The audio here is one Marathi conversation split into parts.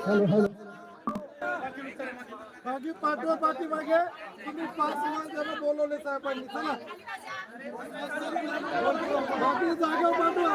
हॅलो हॅलो बाकी पाठवा पाठी मागे. तुम्ही पाच जण बोलवले साहेबांनी. चला. बाकी जागा पाठवा.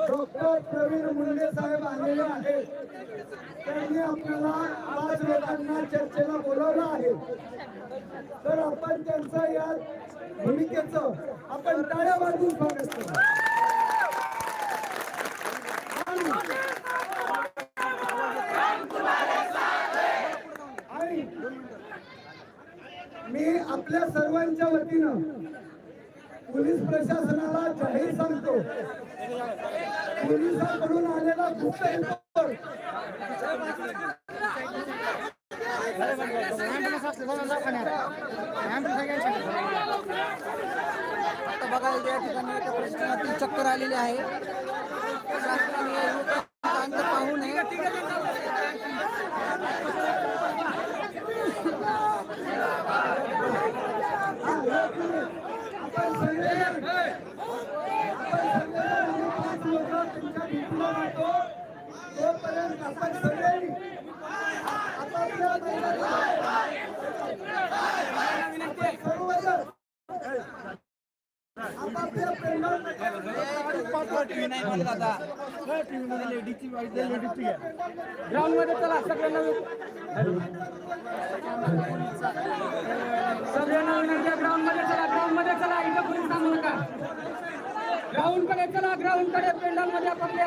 doctor Praveen Munde साहेब आलेले आहेत त्यांनी आपल्याला पाच लोकांना चर्चेला बोलावलं आहे तर आपण त्यांचं या भूमिकेचं आपण टाळ्या वाजवून स्वागत करू मी आपल्या सर्वांच्या वतीनं पोलीस प्रशासनाला जाहीर सांगतो पोलिसांकडून आलेला गुप्त रिपोर्ट आता बघायला या ठिकाणी एका प्रश्नातील चक्कर आलेली आहे. पाहू नये. ग्राउंडमध्ये चला सगळ्यांना विनंती ग्राउंडमध्ये चला ग्राउंडमध्ये चला इथं कुणी थांबू नका ग्राउंडकडे चला ग्राउंडकडे पेंडॉलमध्ये आपापल्या